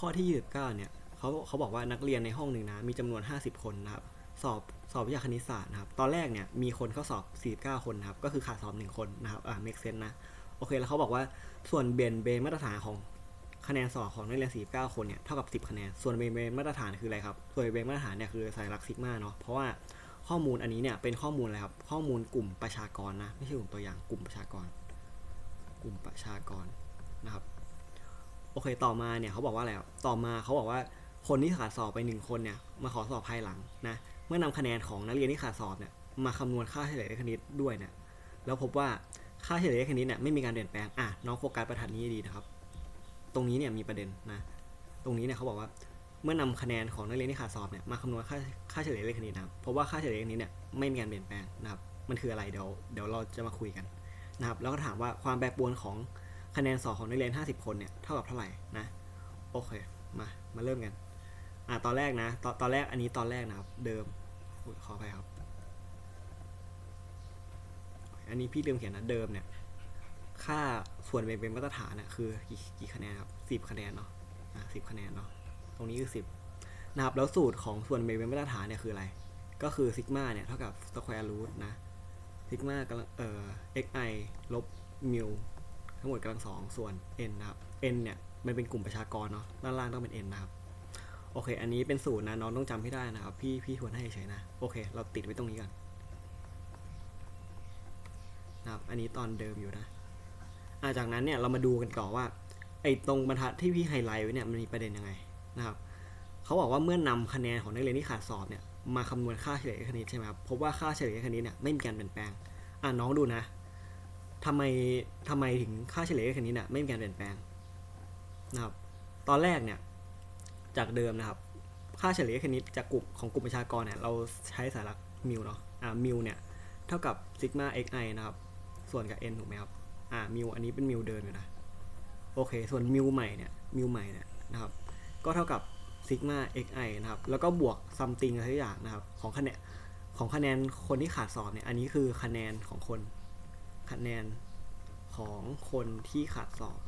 ข้อที่ 29 เนี่ยเขาเขาบอกว่านักเรียนในห้องหนึ่งนะมีจำนวน 50 คนนะครับ สอบสอบวิชาคณิตศาสตร์นะครับ ตอนแรกเนี่ยมีคนเข้าสอบ 49 คนนะครับ ก็คือขาดสอบ 1 คนนะครับ อ่า make sense นะ โอเค แล้วเขาบอกว่าส่วนเบนเบนมาตรฐานของคะแนนสอบของนักเรียน 49 คนเนี่ยเท่ากับ 10 คะแนน ส่วนเบนเบนมาตรฐานคืออะไรครับ ส่วนเบนมาตรฐานเนี่ยคือสัญลักซิกมาเนาะ เพราะว่าข้อมูลอันนี้เนี่ยเป็นข้อมูลอะไรครับ ข้อมูลกลุ่มประชากรนะ ไม่ใช่กลุ่มตัวอย่าง กลุ่มประชากร กลุ่มประชากรนะครับ โอเคต่อมาเนี่ยเขาบอกว่าอะไรต่อมาเขาบอกว่าคนที่ขาดสอบไปหนึ่งคนเนี่ยมาขอสอบภายหลังนะเมื่อนำคะแนนของนักเรียนที่ขาดสอบเนี่ยมาคำนวณค่าเฉลี่ยเลขคณิตด้วยเนี่ยแล้วพบว่าค่าเฉลี่ยเลขคณิตเนี่ยไม่มีการเปลี่ยนแปลงอะน้องโฟกัสประทัดนี้ดีนะครับ ตรงนี้เนี่ยมีประเด็นนะตรงนี้เนี่ยเขาบอกว่าเมื่อนำคะแนนของนักเรียนที่ขาดสอบเนี่ยมาคำนวณค่าค่าเฉลี่ยเลขคณิตนะครับพบว่าค่าเฉลี่ยเลขคณิตเนี่ยไม่มีการเปลี่ยนแปลงนะครับมันคืออะไรเดี๋ยวเดี๋ยวเราจะมาคุยกันนะครับแล้วก็ถามว่าความแปรปรวนของ คะแนนสอบของนักเรียน 50 คนเนี่ยเท่ากับเท่าไหร่นะโอเคมามาเริ่มกันอ่าตอนแรกนะตอนตอนแรกอันนี้ตอนแรกนะครับ เดิมขอไปครับ อันนี้พี่ลืมเขียนนะเดิมเนี่ยค่าส่วนเป็นเป็นมาตรฐานน่ะคือกี่กี่คะแนนครับสิบคะแนนเนาะอ่าสิบคะแนนเนาะตรงนี้คือสิบนะครับแล้วสูตรของส่วนเป็นเป็นมาตรฐานเนี่ยคืออะไร ก็คือซิกมาเนี่ยเท่ากับสแควร์รูทนะซิกมากำลังเอ่อ xi ลบมิว ทั้งหมดกำลังสองส่วน n นะครับ n เนี่ยมันเป็นกลุ่มประชากรเนาะด้านล่างต้องเป็น n นะครับโอเค อันนี้เป็นสูตรนะน้องต้องจำให้ได้นะครับ พี่พี่ทวนให้เฉยนะโอเค เราติดไว้ตรงนี้ก่อนนะครับอันนี้ตอนเดิมอยู่นะอาจากนั้นเนี่ยเรามาดูกันก่อนว่าไอ้ตรงบรรทัดที่พี่ไฮไลท์ไว้เนี่ยมันมีประเด็นยังไงนะครับเขาบอกว่าเมื่อนำคะแนนของนักเรียนที่ขาดสอบเนี่ยมาคำนวณค่าเฉลี่ยคณิตใช่ไหมครับพบว่าค่าเฉลี่ยคณิตเนี่ยไม่มีการเปลี่ยนแปลงอ่าน้องดูนะ ทำไมทำไมถึงค่าเฉลี่ยเลขคณิตเนี่ยไม่มีการเปลี่ยนแปลงนะครับ ตอนแรกเนี่ยจากเดิมนะครับ ค่าเฉลี่ยเลขคณิตจากกลุ่มของกลุ่มประชากรเนี่ยเราใช้สายหลักมิวเนาะอ่ามิวเนี่ยเท่ากับซิกมา xi นะครับ ส่วนกับ n ถูกไหมครับอ่ามิวอันนี้เป็นมิวเดิมอยู่นะโอเค ส่วนมิวใหม่เนี่ยมิวใหม่เนี่ยนะครับก็เท่ากับซิกมา xi นะครับแล้วก็บวกซัมติงอะไรทุกอย่างนะครับของคะแนนของคะแนนคนที่ขาดสอบเนี่ยอันนี้คือคะแนนของคน คะแนนของคนที่ขาดสอบ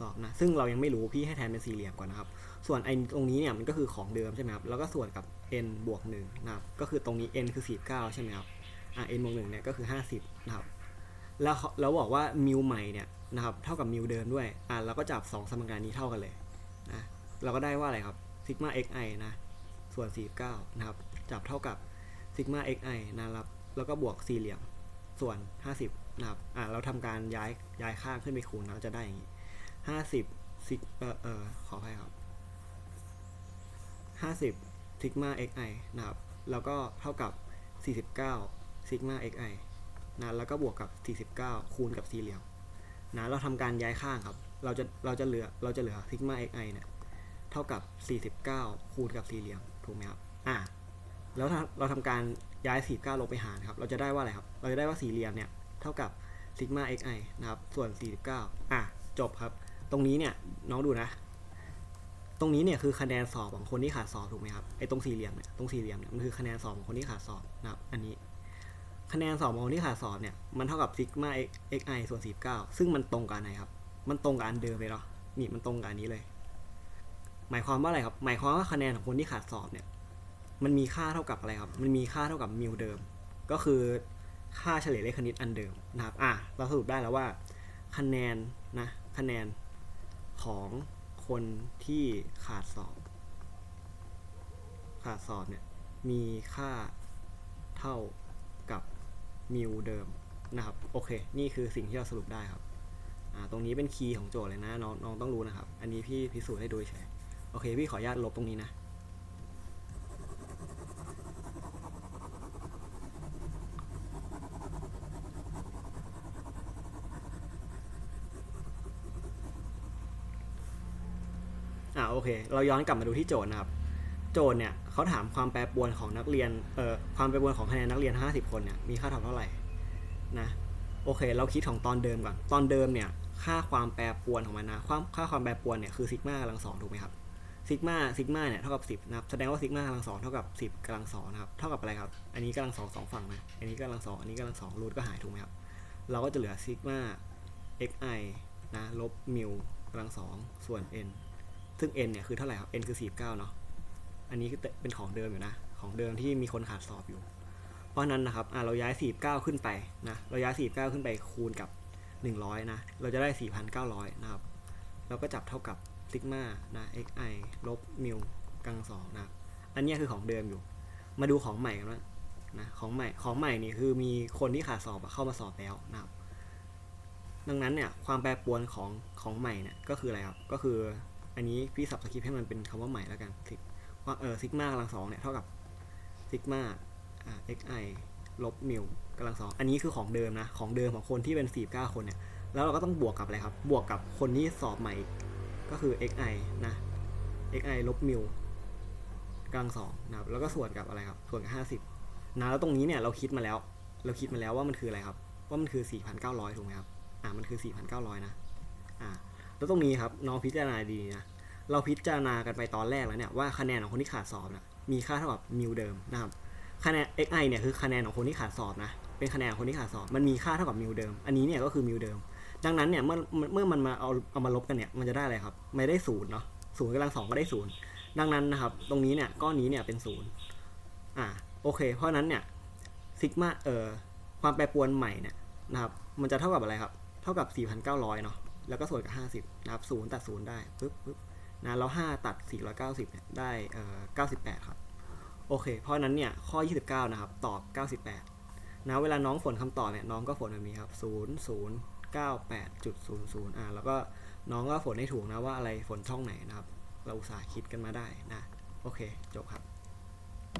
สอบนะซึ่งเรายังไม่รู้พี่ให้แทนเป็นสี่เหลี่ยมก่อนนะครับ ส่วนไอ้ตรงนี้เนี่ยมันก็คือของเดิมใช่ไหมครับแล้วก็ส่วนกับ n บวก1นะครับก็คือตรงนี้ n คือ49ใช่ไหมครับอะ n บวก1เนี่ยก็คือ50นะครับแล้วเขาแล้วบอกว่ามิวใหม่เนี่ยนะครับเท่ากับมิวเดิมด้วยอะเราก็จับ2สมการนี้เท่ากันเลยนะเราก็ได้ว่าอะไรครับซิกมา xi นะส่วน49นะครับจับเท่ากับซิกมา xi นะครับแล้วก็บวกสี่เหลี่ยม ส่วน 50นะครับอะเราทำการย้ายย้ายข้างขึ้นไปคูณเราจะได้อย่างนี้50ซิกเออเออขออภัยครับ50ซิกมา xi นะครับแล้วก็เท่ากับ 49ซิกมา xi นะแล้วก็บวกกับ 49 คูณกับสี่เหลี่ยมนะเราทำการย้ายข้างครับ เราจะเราจะเหลือเราจะเหลือซิกมา xi เนี่ยเท่ากับ 49 คูณกับสี่เหลี่ยมถูกไหมครับอ่าแล้วเราทำการ ย้าย49ลงไปหารครับ เราจะได้ว่าอะไรครับ เราจะได้ว่าสี่เหลี่ยมเนี่ยเท่ากับซิกมา xi นะครับ ส่วน 49 อะ จบครับ ตรงนี้เนี่ยน้องดูนะ ตรงนี้เนี่ยคือคะแนนสอบของคนที่ขาดสอบถูกไหมครับ ไอ้ตรงสี่เหลี่ยมเนี่ย ตรงสี่เหลี่ยมเนี่ยมันคือคะแนนสอบของคนที่ขาดสอบนะครับ อันนี้ คะแนนสอบของคนที่ขาดสอบเนี่ย มันเท่ากับซิกมา xi ส่วน 49 ซึ่งมันตรงกันไหนครับ มันตรงกับอันเดิมเลยเนาะ นี่มันตรงกับอันนี้เลย หมายความว่าอะไรครับ หมายความว่าคะแนนของคนที่ขาดสอบเนี่ย มันมีค่าเท่ากับอะไรครับ มันมีค่าเท่ากับมิวเดิม ก็คือค่าเฉลี่ยเลขคณิตอันเดิมนะครับ อะ เราสรุปได้แล้วว่า คะแนนนะ คะแนนของคนที่ขาดสอบ ขาดสอบเนี่ย มีค่าเท่ากับมิวเดิมนะครับ โอเค นี่คือสิ่งที่เราสรุปได้ครับ อ่า ตรงนี้เป็นคีย์ของโจทย์เลยนะ น้องน้องต้องรู้นะครับ อันนี้พี่พิสูจน์ให้ดูเฉย โอเค พี่ขออนุญาตลบตรงนี้นะ อ่าโอเค เราย้อนกลับมาดูที่โจทย์นะครับ โจทย์เนี่ยเขาถามความแปรปรวนของนักเรียนเอ่อความแปรปรวนของคะแนนนักเรียน 50 คนเนี่ยมีค่าเท่าเท่าไหร่นะโอเค เราคิดของตอนเดิมก่อนตอนเดิมเนี่ยค่าความแปรปรวนของมันนะความค่าความแปรปรวนเนี่ยคือซิกมากำลังสองถูกไหมครับซิกมาซิกมาเนี่ยเท่ากับ 10นะครับแสดงว่าซิกมากำลังสองเท่ากับ 10กำลังสองนะครับเท่ากับอะไรครับ อันนี้กำลังสองสองฝั่งนะอันนี้กำลังสองอันนี้กำลังสองรูทก็หายถูกไหมครับเราก็จะเหลือซิกมา xi นะลบมิวกำลังสองส่วน n ซึ่ง n เนี่ยคือเท่าไหร่ครับ n คือ 49 เนาะ อันนี้คือเป็นของเดิมอยู่นะ ของเดิมที่มีคนขาดสอบอยู่ เพราะนั้นนะครับเราย้าย 49 ขึ้นไปนะ เราย้าย 49 ขึ้นไปคูณกับ 100 นะ เราจะได้ 4,900 นะครับ เราก็จับเท่ากับซิกมานะ xi ลบมิวกำลังสองนะ อันนี้คือของเดิมอยู่ มาดูของใหม่กันว่านะของใหม่ของใหม่นี่คือมีคนที่ขาดสอบเข้ามาสอบแล้วนะครับ ดังนั้นเนี่ยความแปรปรวนของของใหม่เนี่ยก็คืออะไรครับ ก็คือ อันนี้พี่สับสคริปต์ให้มันเป็นคำว่าใหม่แล้วกันซิว่าเออซิกมากำลังสองเนี่ยเท่ากับซิกมาเอ่า xi ลบมิวกำลังสองอันนี้คือของเดิมนะ ของเดิมของคนที่เป็น 49 คนเนี่ย แล้วเราก็ต้องบวกกับอะไรครับ บวกกับคนที่สอบใหม่ก็คือ xi นะ xi ลบมิวกำลังสองนะครับ แล้วก็ส่วนกับอะไรครับ ส่วนกับ 50 นะ แล้วตรงนี้เนี่ยเราคิดมาแล้ว เราคิดมาแล้วว่ามันคืออะไรครับ ว่ามันคือ 4,900 ถูกไหมครับ อ่ามันคือ 4,900 นะอ่า แล้วตรงนี้ครับน้องพิจารณาดีนะเราพิจารณากันไปตอนแรกแล้วเนี่ยว่าคะแนนของคนที่ขาดสอบนะมีค่าเท่ากับมิวเดิมนะครับคะแนน xi เนี่ยคือคะแนนของคนที่ขาดสอบนะเป็นคะแนนของคนที่ขาดสอบ มันมีค่าเท่ากับมิวเดิม อันนี้เนี่ยก็คือมิวเดิม ดังนั้นเนี่ยเมื่อเมื่อมันมาเอาเอามาลบกันเนี่ยมันจะได้อะไรครับไม่ได้ศูนย์เนาะศูนย์กำลังสองก็ได้ศูนย์ดังนั้นนะครับ ตรงนี้เนี่ยก้อนนี้เนี่ยเป็นศูนย์อ่าโอเค เพราะนั้นเนี่ยซิกมาเอ่อความแปรปรวนใหม่เนี่ยนะครับมันจะเท่ากับอะไรครับ เท่ากับ 4,900 เนาะ แล้วก็ส่วนกับ 50นะครับ0ตัด0ได้ปึ๊บปึ๊บนะแล้ว 5 ตัด 490เนี่ยได้เอ่อ98 ครับ โอเค เพราะฉะนั้นเนี่ยข้อ 29 นะครับ ตอบ 98 นะเวลาน้องฝนคำตอบเนี่ยน้องก็ฝนแบบนี้ครับ 0 0 98.00อ่าแล้วก็น้องก็ฝนให้ถูกนะว่าอะไรฝนช่องไหนนะครับ เราอุตส่าห์คิดกันมาได้นะ โอเค จบครับ